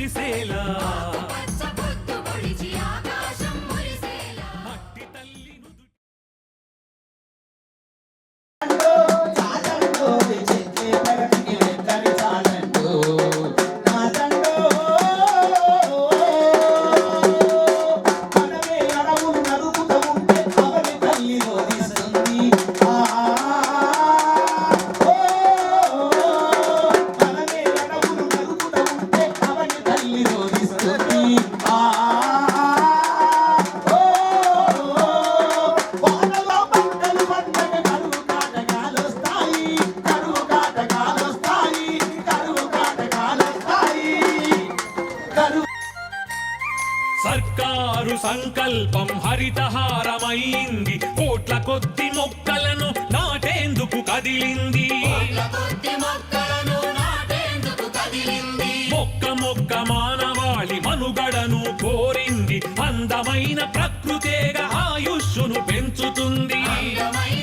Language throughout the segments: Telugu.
ఆకాశం సర్కారు సంకల్పం హరితహారమైంది. కోట్ల కొద్ది మొక్కలను నాటేందుకు కదిలింది. మొక్క మొక్క మానవాళి మనుగడను కోరింది. అందమైన ప్రకృతేగా ఆయుష్ను పెంచుతుంది. ప్రాణవాయువును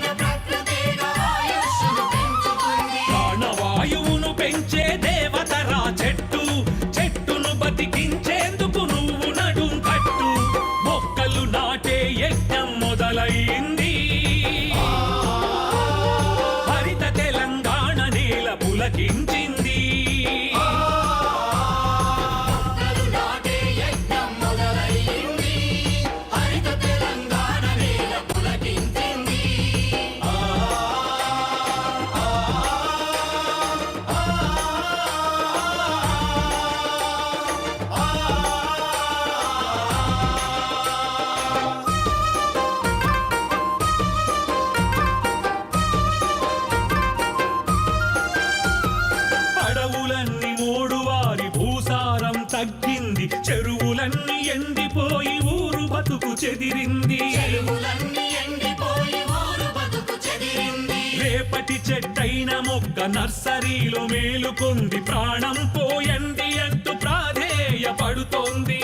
రేపటి చెట్టైన మొక్క నర్సరీలో మేలుకుంది. ప్రాణం పోయండి అంటూ ప్రాధేయ పడుతోంది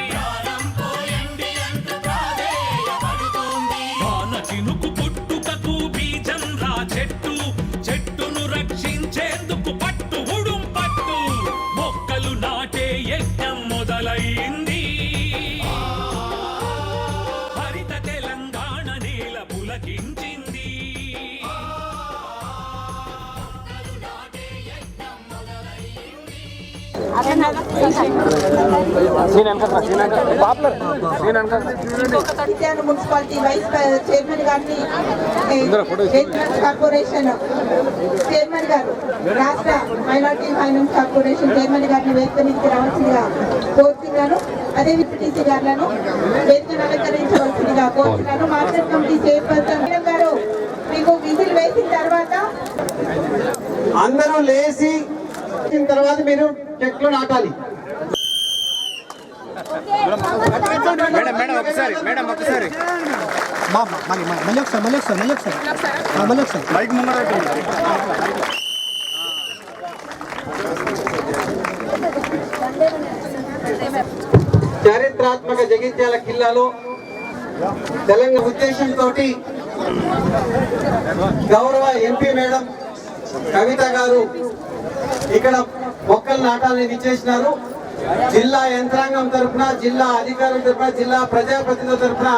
మున్సిపాలిటీ వైస్ చైర్మన్ గారిని కార్పొరేషన్ చైర్మన్ గారు రాష్ట్ర మైనార్టీ ఫైనాన్స్ కార్పొరేషన్ చైర్మన్ గారిని వేదిక మీదకి రావాల్సిందిగా కోరుతున్నాను. అదే విపిటిసి గారులను వేదికను అలంకరించవలసిందిగా కోరుతున్నాను. మార్కెట్ కమిటీ చైర్పర్సన్ గారు మీకు విజిల్ వేసిన తర్వాత అందరూ లేచి వచ్చిన తర్వాత మీరు చెట్లు నాటాలి. మేడం మేడం ఒకసారి మేడం ఒకసారి. మళ్ళీ మళ్ళీ ఒకసారి మళ్ళీ ఒకసారి మళ్ళీ ఒకసారి. ఆ, మళ్ళీ ఒకసారి. మైక్ ముందర చారిత్రాత్మక జగిత్యాల కిల్లాలో తెలంగాణ ఉద్దేశంతో గౌరవ ఎంపీ మేడం కవిత గారు ఇక్కడ మొక్కలు నాటాలని నిశ్చయించినారు జిల్లా యంత్రాంగం తరఫున జిల్లా అధికారుల తరపున జిల్లా ప్రజాప్రతినిధుల తరపున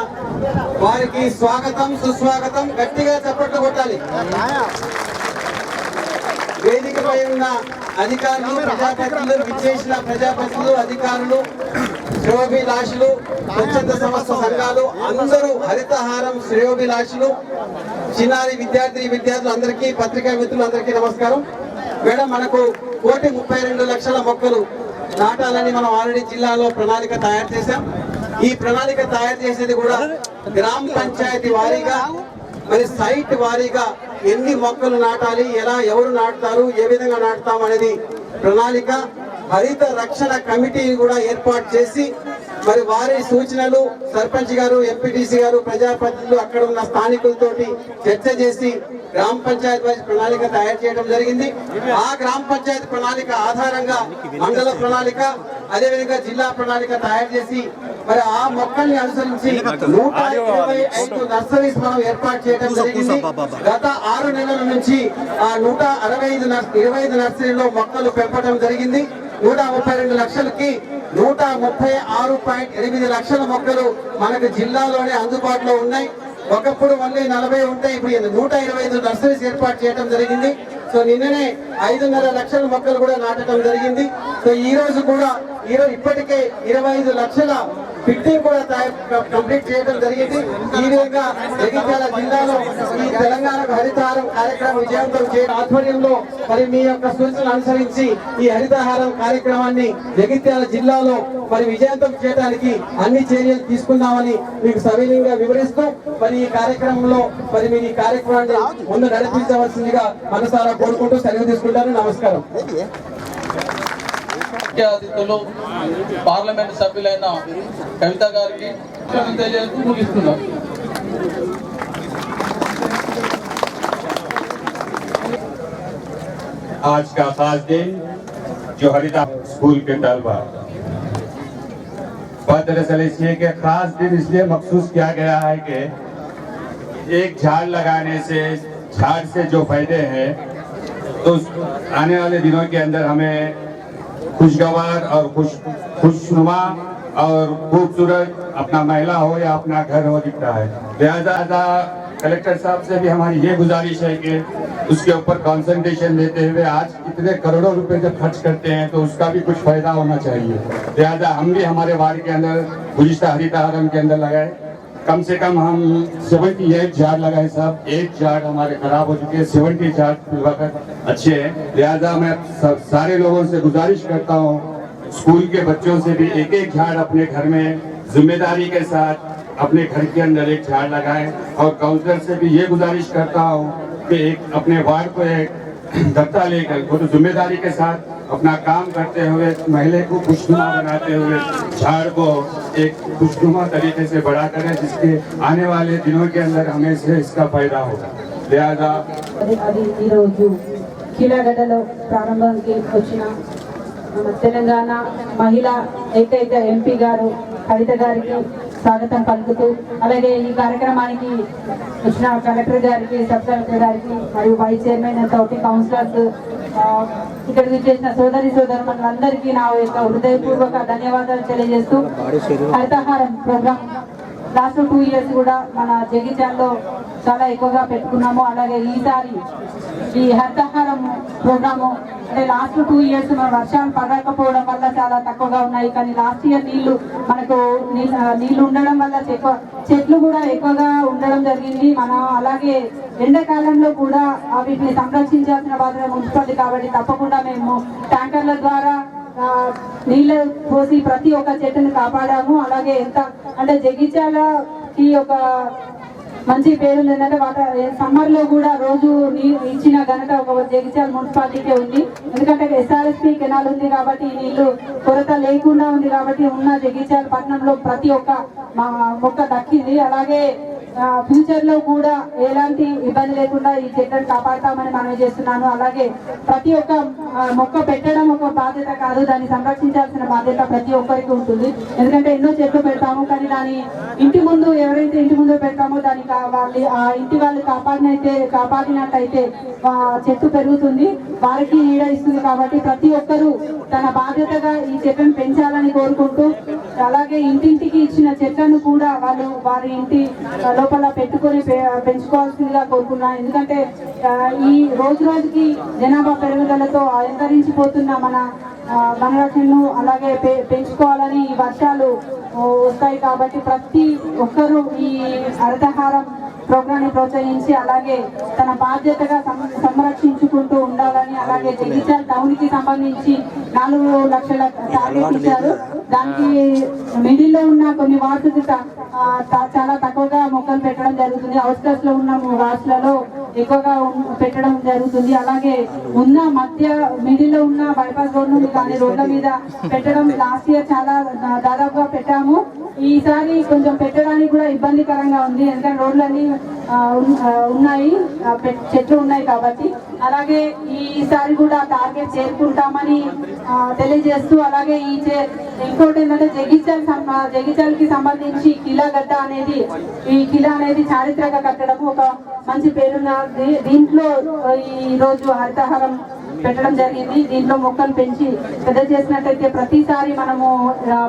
వారికి స్వాగతం సుస్వాగతం. గట్టిగా చప్పట్లు కొట్టాలి. వేదికపై ఉన్న అధికారులు ప్రజాప్రతినిధులు విచ్చేసిన ప్రజాప్రతినిధులు అధికారులు శ్రేయోభిలాషులు స్వచ్ఛంద సంస్థ సంఘాలు అందరూ హరితహారం శ్రేయోభిలాషులు చిన్నారి విద్యార్థి విద్యార్థులు అందరికీ పత్రికా మిత్రులు అందరికీ నమస్కారం. మేడం మనకు కోటి ముప్పై రెండు లక్షల మొక్కలు నాటాలని మనం ఆల్రెడీ జిల్లాలో ప్రణాళిక తయారు చేశాం. ఈ ప్రణాళిక తయారు చేసేది కూడా గ్రామ పంచాయతీ వారీగా మరి సైట్ వారీగా ఎన్ని మొక్కలు నాటాలి ఎలా ఎవరు నాటుతారు ఏ విధంగా నాటుతాం అనేది ప్రణాళిక హరిత రక్షణ కమిటీ కూడా ఏర్పాటు చేసి మరి వారి సూచనలు సర్పంచ్ గారు ఎంపీటీసీ గారు ప్రజాప్రతినిధులు అక్కడ ఉన్న స్థానికులతోటి చర్చ చేసి గ్రామ పంచాయతీ వైజ్ ప్రణాళిక తయారు చేయడం జరిగింది. ఆ గ్రామ పంచాయతీ ప్రణాళిక ఆధారంగా మండల ప్రణాళిక అదేవిధంగా జిల్లా ప్రణాళిక తయారు చేసి మరి ఆ మొక్కల్ని అనుసరించి నూట ఇరవై ఐదు నర్సరీస్ మనం ఏర్పాటు చేయడం జరిగింది. గత ఆరు నెలల నుంచి ఆ నూట అరవై ఐదు ఇరవై ఐదు నర్సరీలో మొక్కలు పెంపడం జరిగింది. నూట ముప్పై రెండు లక్షలకి నూట ముప్పై ఆరు పాయింట్ ఎనిమిది లక్షల మొక్కలు మనకు జిల్లాలోనే అందుబాటులో ఉన్నాయి. ఒకప్పుడు మళ్ళీ నలభై ఉంటాయి ఇప్పుడు నూట ఇరవై ఐదు నర్సరీస్ ఏర్పాటు చేయడం జరిగింది. సో నిన్ననే ఐదున్నర లక్షల మొక్కలు కూడా నాటడం జరిగింది. సో ఈ రోజు కూడా ఈ రోజు ఇప్పటికే ఇరవై ఐదు లక్షల ఫిట్టింగ్ కూడా కంప్లీట్ చేయడం జరిగింది. ఈ విధంగా జగిత్యాల జిల్లాలో ఈ తెలంగాణకు హరితహారం కార్యక్రమం విజయవంతం చేయడం ఆధ్వర్యంలో మరి మీ యొక్క సూచనలు అనుసరించి ఈ హరితహారం కార్యక్రమాన్ని జగిత్యాల జిల్లాలో మరి విజయవంతం చేయడానికి అన్ని చర్యలు తీసుకుందామని మీకు సవినీయంగా వివరిస్తూ మరి ఈ కార్యక్రమంలో మరి మీరు ఈ కార్యక్రమాన్ని ముందు నడిపించవలసిందిగా మనసారా కోరుకుంటూ సెలవు తీసుకుంటాను. నమస్కారం. ముఖ్య అతిథులు పార్లమెంట్ సభ్యులైన కవిత గారికి తెలియజేస్తూ ముగిస్తున్నాం आज का खास दिन जो हरिता स्कूल के तलबा और दरअसल इसलिए कि खास दिन इसलिए मखसूस किया गया है कि एक झाड़ लगाने से झाड़ से जो फायदे हैं तो उस आने वाले दिनों के अंदर हमें खुशगवार और खुश, खुशनुमा और खूबसूरत अपना महिला हो या अपना घर हो दिखता है। लिहाजा कलेक्टर साहब से भी हमारी ये गुजारिश है कि उसके ऊपर कंसंट्रेशन देते हुए आज इतने करोड़ों रुपए जब खर्च करते हैं तो उसका भी कुछ फ़ायदा होना चाहिए। लिहाजा हम भी हमारे वार्ड के अंदर, गुजिश्ता हरितारम के अंदर लगाए। कम से कम हम सेवेंटी एट जार लगाए साहब एक जार हमारे खराब हो चुके हैं सेवेंटी जार वक्त अच्छे हैं। लिहाजा मैं सब सारे लोगों से गुजारिश करता हूँ, स्कूल के बच्चों से भी एक एक झाड़ अपने घर में ज़िम्मेदारी के साथ अपने घर के अंदर एक झाड़ लगाएँ। और काउंसलर से भी ये गुजारिश करता हूँ कि एक अपने वार्ड को एक दत्ता लेकर, वो तो ज़िम्मेदारी के साथ अपना काम करते हुए महिला को खुशनुमा बनाते हुए झाड़ को एक खुशनुमा तरीके से बड़ा करें जिसके आने वाले दिनों के अंदर हमें से इसका फायदा होगा लिहाजा అది అది ఈరోజు కీలగడ్డలో ప్రారంభానికి వచ్చిన మన తెలంగాణ మహిళా ఏకైక ఎంపీ గారు కవిత గారికి స్వాగతం పలుకుతూ అలాగే ఈ కార్యక్రమానికి వచ్చిన కలెక్టర్ గారికి సబ్ కలెక్టర్ గారికి మరియు వైస్ చైర్మన్ తోటి కౌన్సిలర్స్ ఆ, ఇక్కడికి చేసిన సోదరి సోదరులందరికీ నా యొక్క హృదయపూర్వక ధన్యవాదాలు తెలియజేస్తూ Harithaharam programme last two years కూడా మన జగిత్యాల్లో చాలా ఎక్కువగా పెట్టుకున్నాము. అలాగే ఈసారి ఈ హరితహారం ప్రోగ్రాము అంటే లాస్ట్ టూ ఇయర్స్ మన వర్షాలు పడకపోవడం వల్ల చాలా తక్కువగా ఉన్నాయి. కానీ లాస్ట్ ఇయర్ నీళ్ళు మనకు నీళ్ళు ఉండడం వల్ల చెట్లు కూడా ఎక్కువగా ఉండడం జరిగింది. మనం అలాగే ఎండాకాలంలో కూడా వీటిని సంరక్షించాల్సిన బాధ్యత మున్సిపాలిటీ కాబట్టి తప్పకుండా మేము ట్యాంకర్ల ద్వారా నీళ్ళు పోసి ప్రతి ఒక్క చెట్టుని కాపాడాము. అలాగే ఎంత అంటే జగిత్యాలకి ఒక మంచి పేరు ఏంటంటే వాటర్ సమ్మర్లో కూడా రోజు నీరు ఇచ్చిన ఘనత ఒక జగిత్యాల మున్సిపాలిటీకే ఉంది. ఎందుకంటే ఎస్ఆర్ఎస్పి కెనాల్ ఉంది కాబట్టి నీళ్ళు కొరత లేకుండా ఉంది కాబట్టి ఉన్న జగిత్యాల పట్టణంలో ప్రతి ఒక్క మా మొక్క దక్కింది. అలాగే ఫ్యూచర్లో కూడా ఎలాంటి ఇబ్బంది లేకుండా ఈ చెట్లను కాపాడతామని మనం చేస్తున్నాను? అలాగే ప్రతి ఒక్క మొక్క పెట్టడం ఒక బాధ్యత కాదు దాన్ని సంరక్షించాల్సిన బాధ్యత ప్రతి ఒక్కరికి ఉంటుంది. ఎందుకంటే ఎన్నో చెట్లు పెడతాము కానీ దాని ఇంటి ముందు ఎవరైతే ఇంటి ముందు పెడతామో దాన్ని వాళ్ళు ఆ ఇంటి వాళ్ళు కాపాడినైతే కాపాడినట్టయితే చెట్టు పెరుగుతుంది వారికి నీడ ఇస్తుంది కాబట్టి ప్రతి ఒక్కరూ తన బాధ్యతగా ఈ చెట్లను పెంచాలని కోరుకుంటూ అలాగే ఇంటింటికి ఇచ్చిన చెట్లను కూడా వాళ్ళు వారి ఇంటి లోపల పెట్టుకొని పె- పెంచుకోవాల్సిందిగా కోరుకున్నాను ఎందుకంటే ఈ రోజు రోజుకి జనాభా పెరుగుదలతో అంతరించిపోతున్న మన ఆ, అలాగే పె- పెంచుకోవాలని ఈ వర్షాలు వస్తాయి కాబట్టి ప్రతి ఒక్కరూ ఈ హరితహారం ప్రోగ్రాన్ని ప్రోత్సహించి అలాగే తన బాధ్యతగా సంరక్షించుకుంటూ ఉండాలని అలాగే జగిత్యాల టౌన్కి సంబంధించి నాలుగు లక్షల టార్గెట్ ఇచ్చారు. దానికి మిడిల్లో ఉన్న కొన్ని వార్డ్స్ చాలా తక్కువగా మొక్కలు పెట్టడం జరుగుతుంది. అవుట్స్కట్స్లో ఉన్న వార్డ్స్లలో ఎక్కువగా పెట్టడం జరుగుతుంది. అలాగే ఉన్న మధ్య మిడిల్లో ఉన్న బైపాస్ రోడ్ నుండి కానీ రోడ్ల మీద పెట్టడం లాస్ట్ ఇయర్ చాలా దాదాపుగా పెట్టాము. ఈసారి కొంచెం పెట్టడానికి కూడా ఇబ్బందికరంగా ఉంది. ఎందుకంటే రోడ్లన్నీ ఉన్నాయి. పె- చెట్లు ఉన్నాయి కాబట్టి. అలాగే ఈసారి కూడా టార్గెట్ చేరుకుంటామని తెలియజేస్తూ అలాగే ఈ చే- ఇంకోటి ఏంటంటే జగిత్యాల సం- జగిత్యాలకి సంబంధించి కిలా గడ్డ అనేది ఈ కిలా అనేది చారిత్రక కట్టడం ఒక మంచి పేరున్న దీంట్లో ఈ రోజు హరితహారం పెట్టడం జరిగింది. దీంట్లో మొక్కలు పెంచి పెద్ద చేసినట్టయితే ప్రతిసారి మనము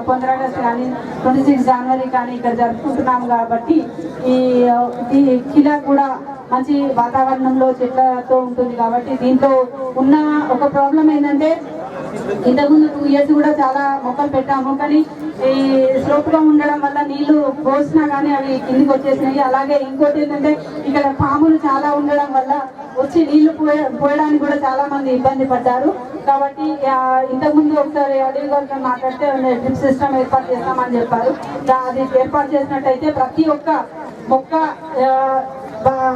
పంద్ర ఆగస్ట్ కానీ ట్వంటీ సిక్స్ జనవరి కానీ ఇక్కడ జరుపుకుంటున్నాము కాబట్టి ఈ ఈ కిలా కూడా మంచి వాతావరణంలో చెట్లతో ఉంటుంది కాబట్టి దీంట్లో ఉన్న ఒక ప్రాబ్లం ఏంటంటే ఇంతకుముందు టూ ఇయర్స్ కూడా చాలా మొక్కలు పెట్టాము కానీ ఈ స్లోప్గా ఉండడం వల్ల నీళ్ళు పోసినా కానీ అవి కిందికి వచ్చేసినాయి. అలాగే ఇంకోటి ఏంటంటే ఇక్కడ పాములు చాలా ఉండడం వల్ల వచ్చి నీళ్ళు పోయ పోయడానికి కూడా చాలా మంది ఇబ్బంది పడ్డారు. కాబట్టి ఇంతకుముందు ఒకసారి అడిగి గారితో మాట్లాడితే డ్రిప్ సిస్టమ్ ఏర్పాటు చేస్తామని చెప్పారు. అది ఏర్పాటు చేసినట్టయితే ప్రతి ఒక్క మొక్క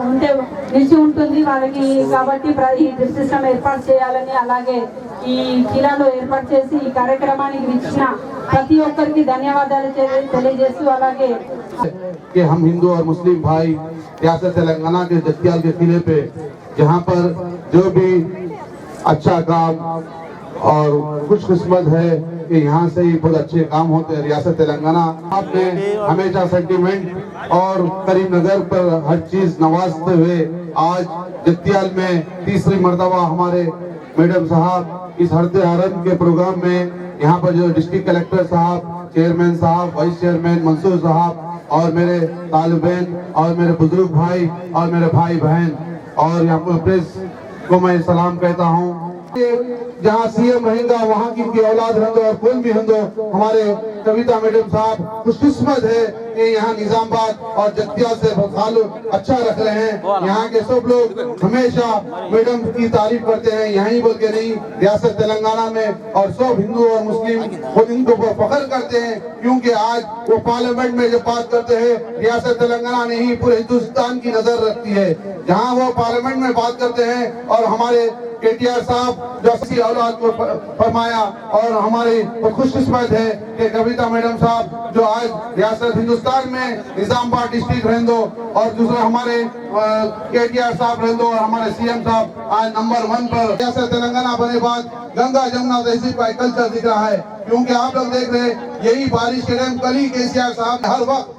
ఉంటే నిలిచి ఉంటుంది వాళ్ళకి. కాబట్టి ఈ డ్రిప్ సిస్టమ్ ఏర్పాటు చేయాలని అలాగే ఈ కిలాలో ఏర్పాటు చేసి ఈ కార్యక్రమానికి ఇచ్చిన ప్రతి ఒక్కరికి ధన్యవాదాలు తెలి- తెలియజేస్తూ అలాగే कि हम हिंदू और मुस्लिम भाई रियासत तेलंगाना के जतियाल के किले पे जहाँ पर जो भी अच्छा काम और खुशकिस्मत है कि यहाँ से ही बहुत अच्छे काम होते हैं रियासत तेलंगाना आपने हमेशा सेंटिमेंट और करीमनगर पर हर चीज नवाजते हुए आज जतियाल में तीसरी मर्तबा हमारे मैडम साहब इस हरते हरम के प्रोग्राम में यहाँ पर जो डिस्ट्रिक्ट कलेक्टर साहब चेयरमैन साहब वाइस चेयरमैन मंसूर साहब और मेरे तालिबेन और मेरे बुज़ुर्ग भाई और मेरे भाई बहन और यहाँ पर प्रेस को मैं सलाम कहता हूँ। जहाँ सीएम रहेगा वहाँ की, औलाद रहेंगे और कोई भी रहेंगे हमारे कविता मैडम साहब खुशकिस्मत है कि यहाँ निजामबाद और जतिया से ताल्लुक अच्छा रख रहे हैं। यहाँ के सब लोग हमेशा मैडम की तारीफ़ करते हैं। यहीं बोल के नहीं रियासत तेलंगाना में और सब हिंदू और मुस्लिम खुद इनको फख्र करते हैं। क्योंकि आज वो पार्लियामेंट में जब बात करते हैं रियासत तेलंगाना नहीं पूरे हिंदुस्तान की नज़र रखती है। जहाँ वो पार्लियामेंट में बात करते हैं और हमारे केटीआर साहब, जो अस्सी औलाद को फरमाया और हमारी खुशकिस्मत है कि कविता मैडम साहब, जो आज रियासत हिंदुस्तान में निजामबाद डिस्ट्रिक्ट रहंदो और दूसरा हमारे केटीआर साहब रहंदो और हमारे सीएम साहब आज नंबर वन पर। रियासत तेलंगाना बने बाद गंगा जमुना तहसील का कल्चर दिख रहा है। क्योंकि आप लोग देख रहे यही बारिश के टाइम कल ही केसीआर साहब ने हर वक्त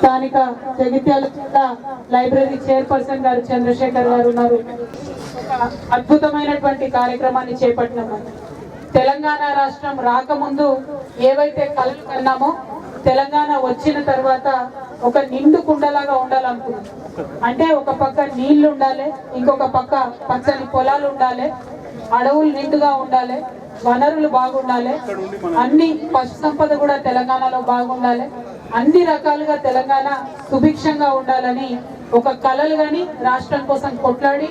స్థానిక జగిత్యాల జిల్లా లైబ్రరీ చైర్పర్సన్ గారు చంద్రశేఖర్ గారు ఉన్నారు. అద్భుతమైనటువంటి కార్యక్రమాన్ని చేపట్టినాము. తెలంగాణ రాష్ట్రం రాకముందు ఏవైతే కలలు కన్నామో తెలంగాణ వచ్చిన తర్వాత ఒక నిండు కుండలాగా ఉండాలనుకున్నాం. అంటే ఒక పక్క నీళ్ళు ఉండాలి ఇంకొక పక్క పచ్చని పొలాలు ఉండాలి అడవులు నిండుగా ఉండాలి వనరులు బాగుండాలి అన్ని పశు సంపద కూడా తెలంగాణలో బాగుండాలి అన్ని రకాలుగా తెలంగాణ సుభిక్షంగా ఉండాలని ఒక కళలు కానీ రాష్ట్రం కోసం కొట్లాడి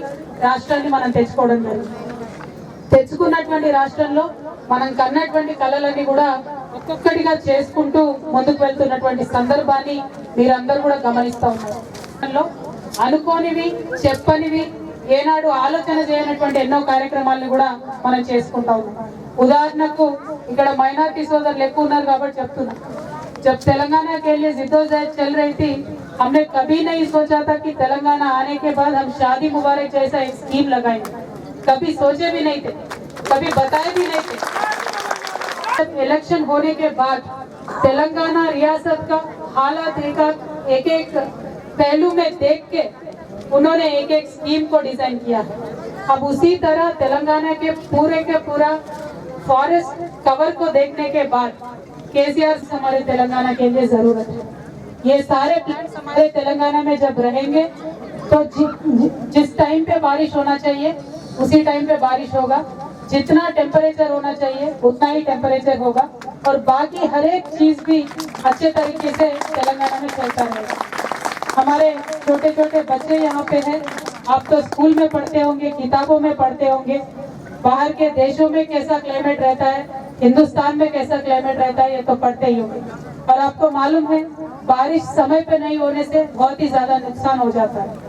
రాష్ట్రాన్ని మనం తెచ్చుకోవడం జరిగింది. తెచ్చుకున్నటువంటి రాష్ట్రంలో మనం కన్నటువంటి కళలన్నీ కూడా ఒక్కొక్కటిగా చేసుకుంటూ ముందుకు వెళ్తున్నటువంటి సందర్భాన్ని మీరందరూ కూడా గమనిస్తూ ఉన్నారు. అనుకోనివి చెప్పనివి ఏనాడు ఆలోచన చేయనటువంటి ఎన్నో కార్యక్రమాలను కూడా మనం చేసుకుంటా ఉన్నాం. ఉదాహరణకు ఇక్కడ మైనార్టీ సోదరులు ఎక్కువ ఉన్నారు కాబట్టి చెప్తున్నాం. जब तेलंगाना के लिए जिद्दोजहद चल रही थी, हमने कभी नहीं सोचा था कि तेलंगाना आने के बाद हम शादी मुबारक जैसा एक स्कीम लगाएँगे। कभी सोचे भी नहीं थे, कभी बताए भी नहीं थे। इलेक्शन होने के बाद तेलंगाना रियासत का हालात एक एक पहलू में देख के उन्होंने एक एक स्कीम को डिज़ाइन किया अब उसी तरह तेलंगाना के पूरे के पूरा फॉरेस्ट कवर को देखने के बाद केसीआर से हमारे तेलंगाना के लिए ज़रूरत है। ये सारे प्लान्स हमारे तेलंगाना में जब रहेंगे तो जि, जि, जिस टाइम पे बारिश होना चाहिए उसी टाइम पे बारिश होगा। जितना टेम्परेचर होना चाहिए उतना ही टेम्परेचर होगा। और बाकी हर एक चीज़ भी अच्छे तरीके से तेलंगाना में चलता रहेगा। हमारे छोटे छोटे बच्चे यहाँ पे हैं। आप तो स्कूल में पढ़ते होंगे किताबों में पढ़ते होंगे। बाहर के देशों में कैसा क्लाइमेट रहता है हिंदुस्तान में कैसा क्लाइमेट रहता है, ये तो पढ़ते ही होंगे। और आपको मालूम है, बारिश समय पे नहीं होने से बहुत ही ज़्यादा नुकसान हो जाता है।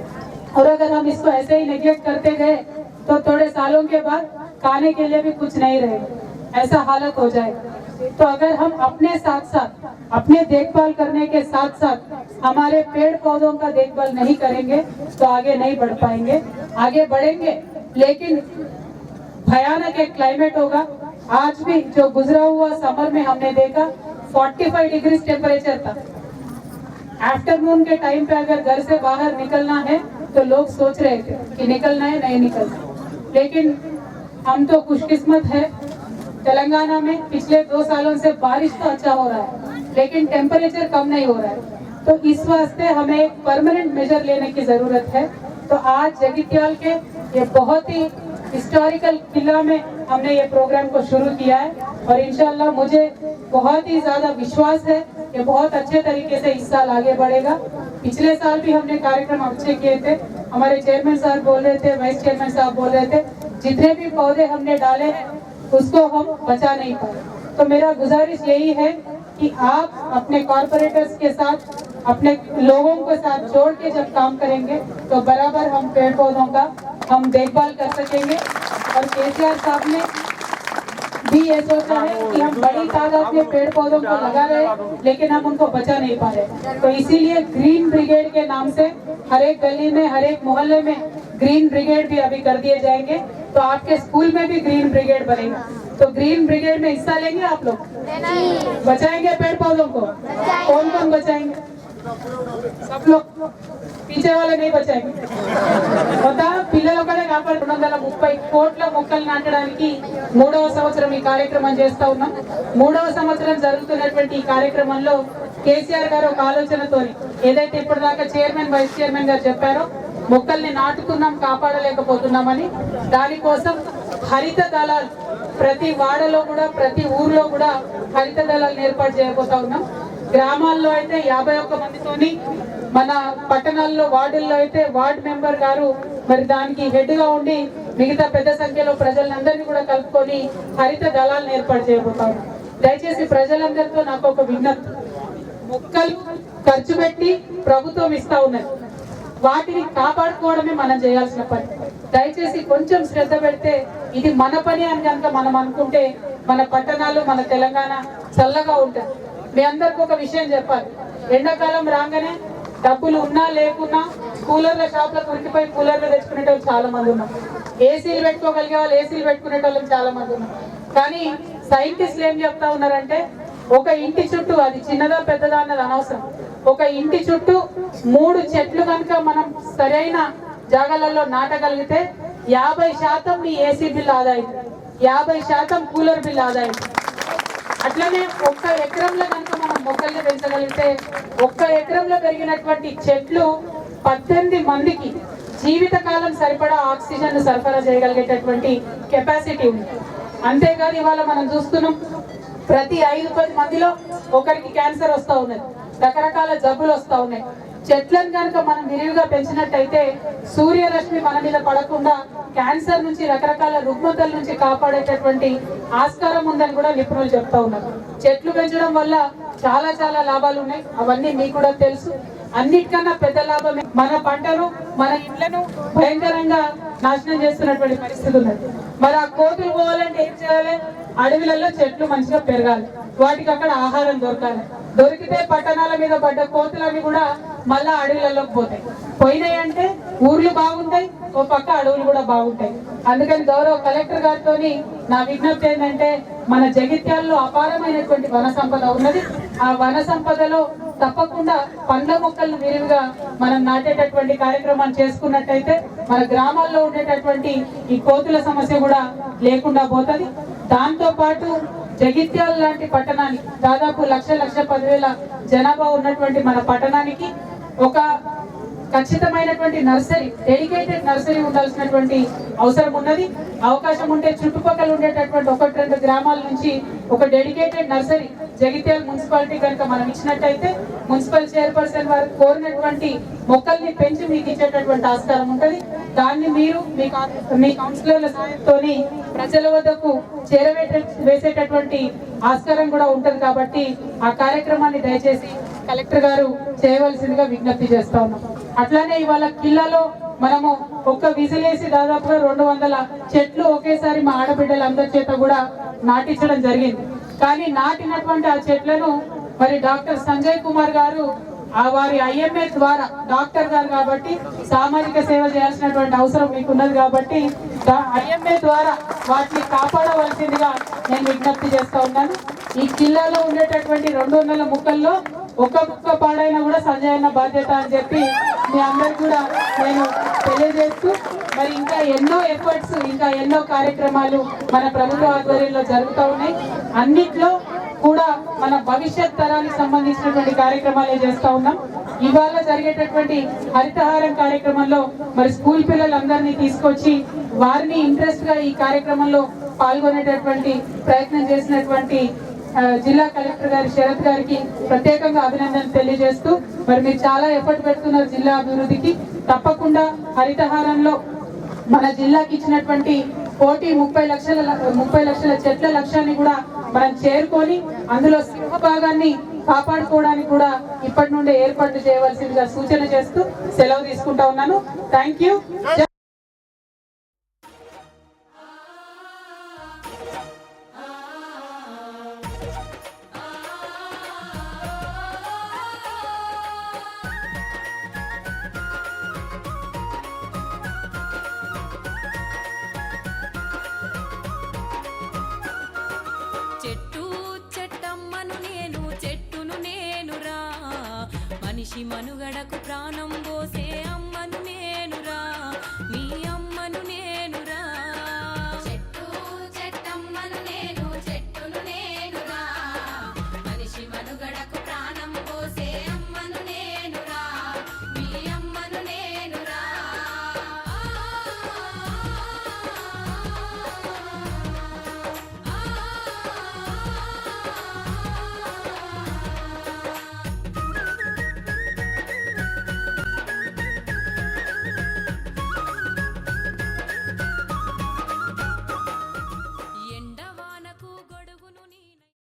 और अगर हम इसको ऐसे ही नेग्लेक्ट करते गए तो थोड़े सालों के बाद खाने के लिए भी कुछ नहीं रहेगा ऐसा हालत हो जाएगा तो अगर हम अपने साथ साथ, अपने देखभाल करने के साथ साथ हमारे पेड़ पौधों का देखभाल नहीं करेंगे तो आगे नहीं बढ़ पाएँगे। आगे बढ़ेंगे, लेकिन भयानक एक क्लाइमेट होगा। आज भी जो गुजरा हुआ समर में हमने देखा 45 डिग्री टेम्परेचर था। आफ्टरनून के टाइम पे अगर घर से बाहर निकलना है तो लोग सोच रहे थे कि निकलना है, नहीं निकलना लेकिन हम तो खुशकिस्मत है। तेलंगाना में पिछले दो सालों से बारिश तो अच्छा हो रहा है, लेकिन टेम्परेचर कम नहीं हो रहा है। तो इस वास्ते हमें एक परमानेंट मेजर लेने की ज़रूरत है। तो आज जगित्याल के ये बहुत ही हिस्टोरिकल किला में हमने ये प्रोग्राम को शुरू किया है और इंशाल्लाह मुझे बहुत ही ज़्यादा विश्वास है कि बहुत अच्छे तरीके से इस साल आगे बढ़ेगा। पिछले साल भी हमने कार्यक्रम अच्छे किए थे। हमारे चेयरमैन साहब बोल रहे थे वाइस चेयरमैन साहब बोल रहे थे, जितने भी पौधे हमने डाले हैं, उसको हम बचा नहीं पाए। तो मेरा गुजारिश यही है कि आप अपने कॉरपोरेटर्स के साथ, अपने लोगों के साथ जोड़ के जब काम करेंगे तो बराबर हम पेड़ पौधों का हम देखभाल कर सकेंगे। और केसीआर साहब ने भी ये सोचा है कि हम बड़ी तादाद में पेड़ पौधों को लगा रहे लेकिन हम उनको बचा नहीं पा रहे। तो इसीलिए ग्रीन ब्रिगेड के नाम से हर एक गली में हर एक मोहल्ले में ग्रीन ब्रिगेड भी अभी कर दिए जाएँगे। तो आपके स्कूल में भी ग्रीन ब्रिगेड बनेगा। तो ग्रीन ब्रिगेड में हिस्सा लेंगे आप लोग? बचाएँगे पेड़ पौधों को? कौन कौन बचाएँगे? सब लोग पीछे वाले नहीं बचाएंगे కొత్త పిల్లలు కూడా కాపాడు రెండు వందల ముప్పై కోట్ల మొక్కలు నాటడానికి మూడవ సంవత్సరం ఈ కార్యక్రమం చేస్తా ఉన్నాం మూడవ సంవత్సరం జరుగుతున్నటువంటి ఈ కార్యక్రమంలో కేసీఆర్ గారు ఒక ఆలోచనతో ఏదైతే ఇప్పటిదాకా చైర్మన్ వైస్ చైర్మన్ గారు చెప్పారో మొక్కల్ని నాటుకున్నాం కాపాడలేకపోతున్నామని దానికోసం హరిత దళాలు ప్రతి వాడలో కూడా ప్రతి ఊర్లో కూడా హరిత దళాలను ఏర్పాటు చేయబోతా ఉన్నాం గ్రామాల్లో అయితే యాభై ఒక్క మందితోని మన పట్టణాల్లో వార్డుల్లో అయితే వార్డ్ మెంబర్ గారు మరి దానికి హెడ్గా ఉండి మిగతా పెద్ద సంఖ్యలో ప్రజలందరినీ కూడా కలుపుకొని హరిత దళాలను ఏర్పాటు చేయబోతాం దయచేసి ప్రజలందరితో నాకు ఒక విజ్ఞప్తి. మొక్కలు ఖర్చు పెట్టి ప్రభుత్వం ఇస్తా ఉన్నది. వాటిని కాపాడుకోవడమే మనం చేయాల్సిన పని. దయచేసి కొంచెం శ్రద్ధ పెడితే ఇది మన పని అని కనుక మనం అనుకుంటే మన పట్టణాలు మన తెలంగాణ చల్లగా ఉంటుంది మీ అందరికి ఒక విషయం చెప్పాలి. ఎండాకాలం రాగానే డబ్బులు ఉన్నా లేకున్నా కూలర్ల షాప్లకు ఉరికిపోయి కూలర్లు తెచ్చుకునే వాళ్ళు చాలా మంది ఉన్నారు. ఏసీలు పెట్టుకోగలిగే వాళ్ళు ఏసీలు పెట్టుకునే వాళ్ళు చాలా మంది ఉన్నారు. కానీ సైంటిస్టులు ఏం చెప్తా ఉన్నారంటే ఒక ఇంటి చుట్టూ అది చిన్నదా పెద్దదా అన్నది అనవసరం. ఒక ఇంటి చుట్టూ మూడు చెట్లు కనుక మనం సరైన జాగాలలో నాటగలిగితే యాభై శాతం మీ ఏసీ బిల్ ఆదాయం. యాభై శాతం కూలర్ బిల్ ఆదాయం. అట్లనే ఒక్క ఎకరంలో కనుక మనం మొక్కల్ని పెంచగలిగితే ఒక్క ఎకరంలో పెరిగినటువంటి చెట్లు పద్దెనిమిది మందికి జీవితకాలం సరిపడా ఆక్సిజన్ సరఫరా చేయగలిగేటటువంటి కెపాసిటీ ఉంది. అంతేకాదు ఇవాళ మనం చూస్తున్నాం ప్రతి ఐదు పది మందిలో ఒకరికి క్యాన్సర్ వస్తూ ఉన్నది రకరకాల జబ్బులు వస్తూ ఉన్నాయి. చెట్లను కనుక మనం విరివిగా పెంచినట్టయితే సూర్యరశ్మి మన మీద పడకుండా క్యాన్సర్ నుంచి రకరకాల రుగ్మతల నుంచి కాపాడేటటువంటి ఆస్కారం ఉందని కూడా నిపుణులు చెప్తా ఉన్నారు. చెట్లు పెంచడం వల్ల చాలా చాలా లాభాలు ఉన్నాయి. అవన్నీ మీకు కూడా తెలుసు. అన్నిటికన్నా పెద్ద లాభమే మన పంటను మన ఇళ్ళను భయంకరంగా నాశనం చేస్తున్నటువంటి పరిస్థితి ఉన్నది. మరి ఆ కోతులు పోవాలంటే ఏం చేయాలి? అడవులలో చెట్లు మంచిగా పెరగాలి. వాటికి అక్కడ ఆహారం దొరకాలి. దొరికితే పట్టణాల మీద పడ్డ కోతులన్నీ కూడా మళ్ళా అడవులలోకి పోతాయి. పోయినాయి అంటే ఊర్లు బాగుంటాయి ఓ పక్క అడవులు కూడా బాగుంటాయి. అందుకని గౌరవ కలెక్టర్ గారితో నా విజ్ఞప్తి ఏంటంటే మన జగిత్యాల్లో అపారమైనటువంటి వన సంపద ఉన్నది. ఆ వన సంపదలో తప్పకుండా పండ్ల మొక్కలను విరివిగా మనం నాటేటటువంటి కార్యక్రమాలు చేసుకున్నట్టయితే మన గ్రామాల్లో ఉండేటటువంటి ఈ కోతుల సమస్య కూడా లేకుండా పోతుంది. దాంతోపాటు జగిత్యాల లాంటి పట్టణానికి దాదాపు లక్ష లక్ష పదివేల జనాభా ఉన్నటువంటి మన పట్టణానికి ఒక ఖచ్చితమైనటువంటి నర్సరీ డెడికేటెడ్ నర్సరీ ఉండాల్సినటువంటి అవసరం ఉన్నది. అవకాశం ఉంటే చుట్టుపక్కల ఉండేటటువంటి ఒకటి రెండు గ్రామాల నుంచి ఒక డెడికేటెడ్ నర్సరీ జగిత్యాల మున్సిపాలిటీ కనుక మనం ఇచ్చినట్టయితే మున్సిపల్ చైర్పర్సన్ వారు కోరినటువంటి మొక్కల్ని పెంచి మీకు ఇచ్చేటటువంటి ఆస్కారం ఉంటుంది. దాన్ని మీరు మీ కౌన్- మీ కౌన్సిలర్ల సహాయంతో ప్రజల వద్దకు చేరవేట వేసేటటువంటి ఆస్కారం కూడా ఉంటుంది కాబట్టి ఆ కార్యక్రమాన్ని దయచేసి కలెక్టర్ గారు చేయవలసిందిగా విజ్ఞప్తి చేస్తా ఉన్నాం. అట్లానే ఇవాళ కిల్లాలో మనము ఒక్క విజిలేసి దాదాపుగా రెండు వందల చెట్లు ఒకేసారి మా ఆడబిడ్డలందరి చేత కూడా నాటించడం జరిగింది. కానీ నాటినటువంటి ఆ చెట్లను మరి డాక్టర్ సంజయ్ కుమార్ గారు ఆ వారి ఐఎంఏ ద్వారా డాక్టర్ గారు కాబట్టి సామాజిక సేవ చేయాల్సినటువంటి అవసరం మీకు ఉన్నది కాబట్టి ఐఎంఏ ద్వారా వాటిని కాపాడవలసిందిగా నేను విజ్ఞప్తి చేస్తా ఉన్నాను. ఈ జిల్లాలో ఉండేటటువంటి రెండు వందల ముక్కల్లో ఒక్క ముక్క పాడైనా కూడా సంజయ్ అన్న బాధ్యత అని చెప్పి మీ అందరికి కూడా నేను తెలియజేస్తూ మరి ఇంకా ఎన్నో ఎఫర్ట్స్ ఇంకా ఎన్నో కార్యక్రమాలు మన ప్రభుత్వ ఆధ్వర్యంలో జరుగుతూ ఉన్నాయి. అన్నిట్లో కూడా మన భవిష్యత్ తరానికి సంబంధించినటువంటి కార్యక్రమాలే చేస్తూ ఉన్నాం. ఇవాళ జరిగేటటువంటి హరితహారం కార్యక్రమంలో మరి స్కూల్ పిల్లలందరినీ తీసుకొచ్చి వారిని ఇంట్రెస్ట్గా ఈ కార్యక్రమంలో పాల్గొనేటటువంటి ప్రయత్నం చేసినటువంటి జిల్లా కలెక్టర్ గారి శరత్ గారికి ప్రత్యేకంగా అభినందనలు తెలియజేస్తూ మరి మీరు చాలా ఎఫర్ట్ పెడుతున్నారు జిల్లా అభివృద్ధికి. తప్పకుండా హరితహారంలో మన జిల్లాకి ఇచ్చినటువంటి కోటి ముప్పై లక్షల ముప్పై లక్షల చెట్ల లక్ష్యాన్ని కూడా మనం చేరుకొని అందులో సింహ భాగాన్ని కాపాడుకోవడానికి కూడా ఇప్పటి నుండే ఏర్పాట్లు చేయవలసిందిగా సూచన చేస్తూ సెలవు తీసుకుంటా ఉన్నాను. థ్యాంక్ మనిషి మనుగడకు ప్రాణం పోసే అమ్మను నేనురా. మీ